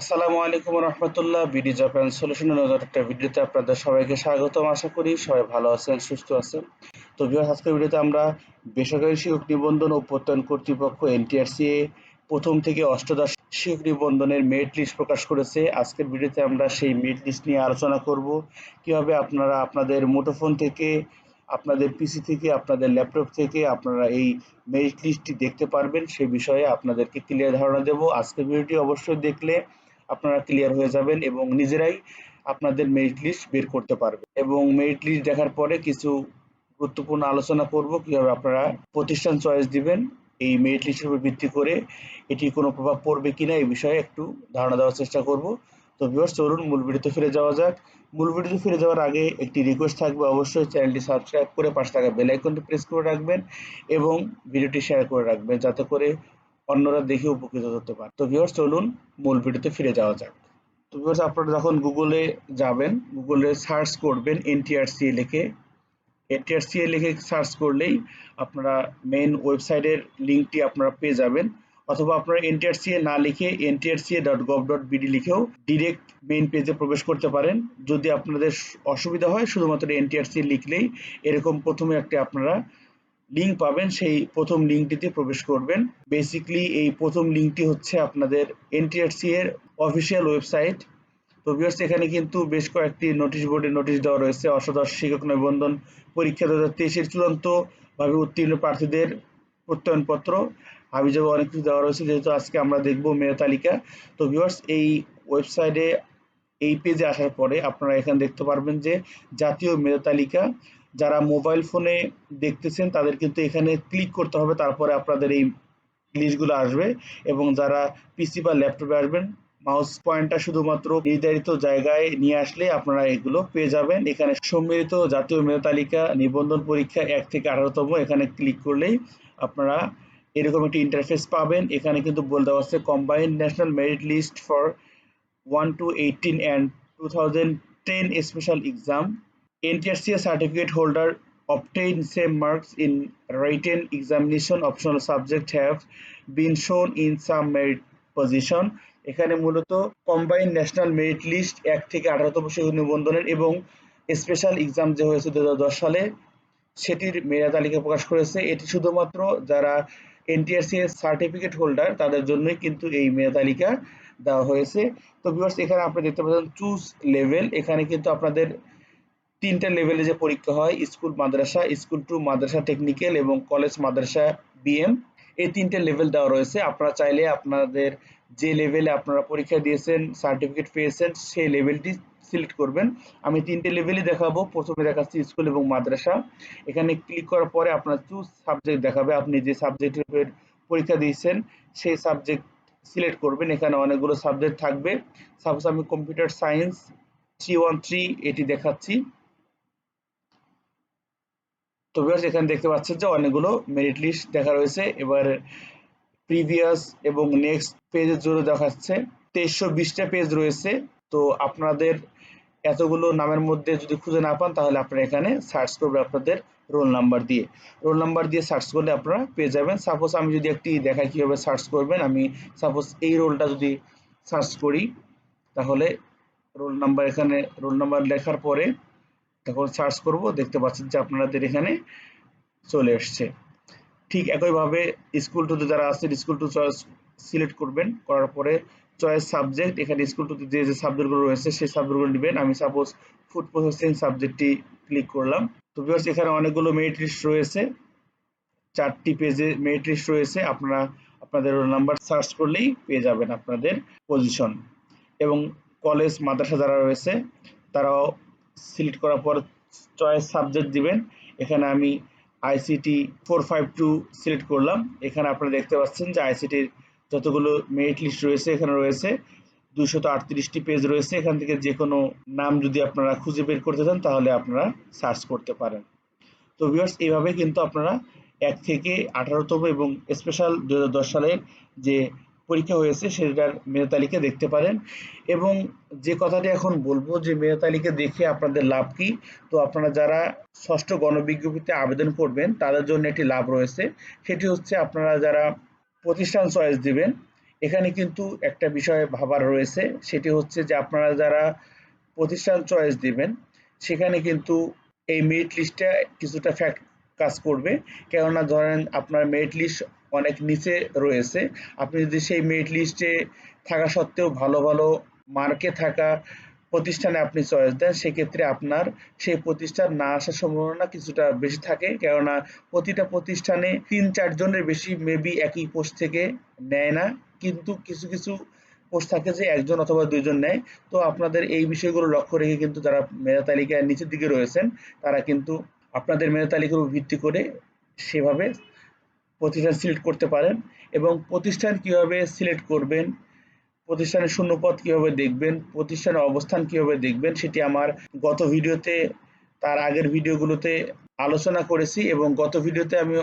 আসসালামু আলাইকুম রহমতুল্লাহ বিডি জব অ্যান্ড সলিউশনের একটা ভিডিওতে আপনাদের সবাইকে স্বাগতম। আশা করি সবাই ভালো আছেন, সুস্থ আছেন। তো ভিউয়ার্স আজকের ভিডিওতে আমরা বেসরকারি শিক্ষক নিবন্ধন ও প্রত্যয়ন কর্তৃপক্ষ এনটিআরসিএ প্রথম থেকে অষ্টদশ শিক্ষক নিবন্ধনের মেরিট লিস্ট প্রকাশ করেছে। আজকের ভিডিওতে আমরা সেই মেরিট লিস্ট নিয়ে আলোচনা করব। কীভাবে আপনারা আপনাদের মুঠোফোন থেকে, আপনাদের পিসি থেকে, আপনাদের ল্যাপটপ থেকে আপনারা এই মেরিট লিস্টটি দেখতে পারবেন, সে বিষয়ে আপনাদেরকে ক্লিয়ার ধারণা দেব। আজকের ভিডিওটি অবশ্যই দেখলে আপনারা ক্লিয়ার হয়ে যাবেন এবং নিজেরাই আপনাদের মেরিট লিস্ট বের করতে পারবেন। এবং মেরিট লিস্ট দেখার পরে কিছু গুরুত্বপূর্ণ আলোচনা করব, কীভাবে আপনারা প্রতিষ্ঠান চয়েস দিবেন। এই মেরিট লিস্টের উপর ভিত্তি করে এটি কোনো প্রভাব পড়বে কিনা এই বিষয়ে একটু ধারণা দেওয়ার চেষ্টা করব। তো ভিউয়ার্স চলুন মূল ভিডিওতে ফিরে যাওয়া যাক। মূল ভিডিওতে ফিরে যাওয়ার আগে একটি রিকোয়েস্ট থাকবে, অবশ্যই চ্যানেলটি সাবস্ক্রাইব করে পাশে থাকা বেল আইকনটি প্রেস করে রাখবেন এবং ভিডিওটি শেয়ার করে রাখবেন, যাতে করে অন্যরা দেখে উপকৃত হতে পারে। তো ভিউয়ার্স চলুন মূল ভিডিওতে ফিরে যাওয়া যাক। তো ভিউয়ার্স আপনারা যখন গুগলে যাবেন গুগলে সার্চ করবেন এনটিআরসি লিখে। এনটিআরসি লিখে সার্চ করলেই আপনারা মেইন ওয়েবসাইটের লিঙ্কটি আপনারা পেয়ে যাবেন। অথবা আপনারা এনটিআরসিএ না লিখে NTRCA dot gov dot BD লিখেও ডিরেক্ট মেইন পেজে প্রবেশ করতে পারেন। যদি আপনাদের অসুবিধা হয়, শুধুমাত্র এনটিআরসি লিখলেই এরকম প্রথমে একটা আপনারা লিঙ্ক পাবেন, সেই প্রথম লিঙ্কটিতে প্রবেশ করবেন। বেসিকলি এই প্রথম লিঙ্কটি হচ্ছে আপনাদের এনটিআরসি এর অফিসিয়াল ওয়েবসাইট তো ভিউয়ার্স এখানে কিন্তু বেশ কয়েকটি নোটিশ বোর্ডে নোটিশ দেওয়া রয়েছে। অষ্টাদশ শিক্ষক নিবন্ধন পরীক্ষা দু হাজার তেইশের চূড়ান্তভাবে উত্তীর্ণ প্রার্থীদের প্রত্যয়নপত্র। হাবিজাবে অনেক কিছু দেওয়া রয়েছে, যেহেতু আজকে আমরা দেখব মেধা তালিকা। তো ভিউয়ার্স এই ওয়েবসাইটে এই পেজে আসার পরে আপনারা এখানে দেখতে পারবেন যে জাতীয় মেধা তালিকা। যারা মোবাইল ফোনে দেখতেছেন, তাদের কিন্তু এখানে ক্লিক করতে হবে, তারপরে আপনাদের এই লিস্টগুলো আসবে। এবং যারা পিসি বা ল্যাপটপে আসবেন মাউস পয়েন্টটা শুধুমাত্র নির্ধারিত জায়গায় নিয়ে আসলে আপনারা এগুলো পেয়ে যাবেন। এখানে সম্মিলিত জাতীয় মেধা তালিকা, নিবন্ধন পরীক্ষা এক থেকে আঠারোতম, এখানে ক্লিক করলেই আপনারা এরকম একটি ইন্টারফেস পাবেন। এখানে কিন্তু বলে দেওয়া আছে combined national merit list for one to eighteen and two thousand ten special exam NTRCA certificate holder obtained same marks in written examination optional subject have been shown in some merit position. এখানে মূলত combine national merit list এক থেকে আঠারোতম শিক্ষক নিবন্ধনের এবং special exam যে হয়েছে দুহাজার দশ সালে, সেটির মেধা তালিকা প্রকাশ করেছে। এটি শুধুমাত্র যারা এনটিআরসি সার্টিফিকেট হোল্ডার তাদের জন্যই কিন্তু এই মেধা তালিকা দেওয়া হয়েছে। তো ভিউয়ার্স এখানে আপনি দেখতে পাচ্ছেন চুজ লেভেল এখানে কিন্তু আপনাদের তিনটা লেভেলে যে পরীক্ষা হয় স্কুল মাদ্রাসা স্কুল টু মাদ্রাসা টেকনিক্যাল এবং কলেজ মাদ্রাসা বিএম এই তিনটে লেভেল দেওয়া রয়েছে। আপনারা চাইলে আপনাদের যে লেভেলে আপনারা পরীক্ষা দিয়েছেন সার্টিফিকেট পেয়েছেন, সেই লেভেলটি সিলেক্ট করবেন। আমি তিনটে লেভেলই দেখাবো। প্রথমে দেখাচ্ছি স্কুল এবং মাদ্রাসা। এখানে ক্লিক করার পরে আপনার চুজ সাবজেক্ট দেখাবে। আপনি যে সাবজেক্টের পরীক্ষা দিয়েছেন, সেই সাবজেক্ট সিলেক্ট করবেন। এখানে অনেকগুলো সাবজেক্ট থাকবে। সাপোজ আমি computer science three one three এটি দেখাচ্ছি। তো এখানে দেখতে পাচ্ছেন যে অনেকগুলো মেরিট লিস্ট দেখা রয়েছে। এবার প্রিভিয়াস এবং নেক্সট পেজের জন্য দেখাচ্ছে। তেইশশো বিশটা পেজ রয়েছে। তো আপনাদের এতগুলো নামের মধ্যে যদি খুঁজে না পান, তাহলে আপনারা এখানে সার্চ করবেন আপনাদের রোল নাম্বার দিয়ে। রোল নাম্বার দিয়ে সার্চ করলে আপনারা পেয়ে যাবেন। সাপোজ আমি যদি একটি দেখাই কীভাবে সার্চ করবেন, আমি সাপোজ এই রোলটা যদি সার্চ করি, তাহলে রোল নাম্বার এখানে রোল নাম্বার লেখার পরে তখন সার্চ করব, দেখতে পাচ্ছেন যে আপনাদের এখানে চলে এসছে। ঠিক একইভাবে স্কুল টুতে যারা আছেন স্কুল টু চয়েস সিলেক্ট করবেন, করার পরে চয়েস সাবজেক্ট এখানে স্কুল টুতে যে যে সাবজেক্টগুলো রয়েছে, সেই সাবজেক্টগুলো নেবেন। আমি সাপোজ ফুড প্রসেসিং সাবজেক্টটি ক্লিক করলাম। তো ভিউয়ার্স এখানে অনেকগুলো মেরিট লিস্ট রয়েছে। চারটি পেজে মেরিট লিস্ট রয়েছে। আপনারা আপনাদের নাম্বার সার্চ করলেই পেয়ে যাবেন আপনাদের পজিশন এবং কলেজ মাদ্রাসা যারা রয়েছে, তারাও সিলেক্ট করার পর চয়েস সাবজেক্ট দিবেন। এখানে আমি ICT four five two select করলাম। এখানে আপনারা দেখতে পাচ্ছেন যে আইসিটির যতগুলো মেরিট লিস্ট রয়েছে এখানে রয়েছে দুশত আটত্রিশটি পেজ রয়েছে। এখান থেকে যে কোনো নাম যদি আপনারা খুঁজে বের করতে চান, তাহলে আপনারা সার্চ করতে পারেন। তো ভিউয়ার্স এইভাবে কিন্তু আপনারা এক থেকে আঠারোতম এবং স্পেশাল দু হাজার দশ সালের যে পরীক্ষা হয়েছে, সেটার মেধা তালিকা দেখতে পারেন। এবং যে কথাটি এখন বলব যে মেধা তালিকা দেখে আপনাদের লাভ কি? তো আপনারা যারা ষষ্ঠ গণবিজ্ঞপ্তিতে আবেদন করবেন, তাদের জন্য একটি লাভ রয়েছে। সেটি হচ্ছে আপনারা যারা প্রতিষ্ঠান চয়েস দিবেন, এখানে কিন্তু একটা বিষয় ভাবার রয়েছে। সেটি হচ্ছে যে, আপনারা যারা প্রতিষ্ঠান চয়েস দিবেন, সেখানে কিন্তু এই মেরিট লিস্টটা কিছুটা ফ্যাক্ট কাজ করবে। কেননা ধরেন আপনার মেরিট লিস্ট অনেক নিচে রয়েছে। আপনি যদি সেই মেরিট লিস্টে থাকা সত্ত্বেও ভালো ভালো মার্কে থাকা প্রতিষ্ঠানে আপনি চয়েস দেন, সেক্ষেত্রে আপনার সেই প্রতিষ্ঠান না আসার সম্ভাবনা কিছুটা বেশি থাকে। কেননা প্রতিটা প্রতিষ্ঠানে তিন চারজনের বেশি মেবি একই পোস্ট থেকে নেয় না। কিন্তু কিছু কিছু পোস্ট থাকে যে একজন অথবা দুইজন নেয়। তো আপনাদের এই বিষয়গুলো লক্ষ্য রেখে কিন্তু যারা মেধা তালিকায় নিচের দিকে রয়েছেন, তারা কিন্তু আপনাদের মেধা তালিকার উপর ভিত্তি করে সেভাবে প্রতিষ্ঠান সিলেক্ট করতে পারেন এবং প্রতিষ্ঠান কীভাবে সিলেক্ট করবেন, প্রতিষ্ঠানের শূন্যপদ কীভাবে দেখবেন, প্রতিষ্ঠানের অবস্থান কীভাবে দেখবেন সেটি আমার গত ভিডিওতে, তার আগের ভিডিওগুলোতে আলোচনা করেছি এবং গত ভিডিওতে আমি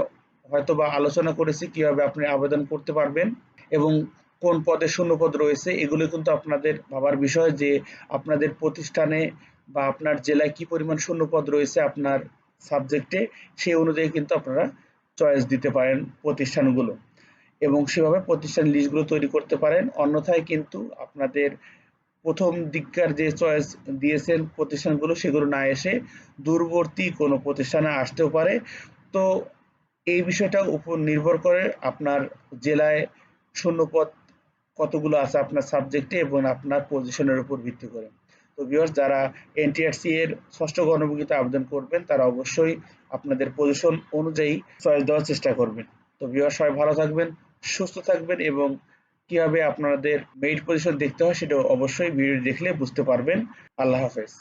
হয়তোবা আলোচনা করেছি কীভাবে আপনি আবেদন করতে পারবেন এবং কোন পদে শূন্যপদ রয়েছে, এগুলো কিন্তু আপনাদের ভাবার বিষয় যে আপনাদের প্রতিষ্ঠানে বা আপনার জেলায় কি পরিমাণ শূন্যপদ রয়েছে আপনার সাবজেক্টে সেই অনুযায়ী কিন্তু আপনারা চয়েস দিতে পারেন প্রতিষ্ঠানগুলো এবং সেভাবে প্রতিষ্ঠান লিস্টগুলো তৈরি করতে পারেন। অন্যথায় কিন্তু আপনাদের প্রথম দিককার যে চয়েস দিয়েছেন প্রতিষ্ঠানগুলো, সেগুলো না এসে দূরবর্তী কোনো প্রতিষ্ঠানে আসতেও পারে। তো এই বিষয়টা উপর নির্ভর করে আপনার জেলায় শূন্যপদ কতগুলো আছে আপনার সাবজেক্টে এবং আপনার পজিশনের উপর ভিত্তি করে। ভিউয়ার্স যারা এনটিআরসি এর ষষ্ঠ গণভূমিতে আবেদন করবেন, তারা অবশ্যই আপনাদের পজিশন অনুযায়ী চয়েস দেওয়ার চেষ্টা করবেন। তো ভিউয়ার সবাই ভালো থাকবেন, সুস্থ থাকবেন এবং কীভাবে আপনাদের মেরিট পজিশন দেখতে হয় সেটা অবশ্যই ভিডিও দেখলে বুঝতে পারবেন। আল্লাহ হাফেজ।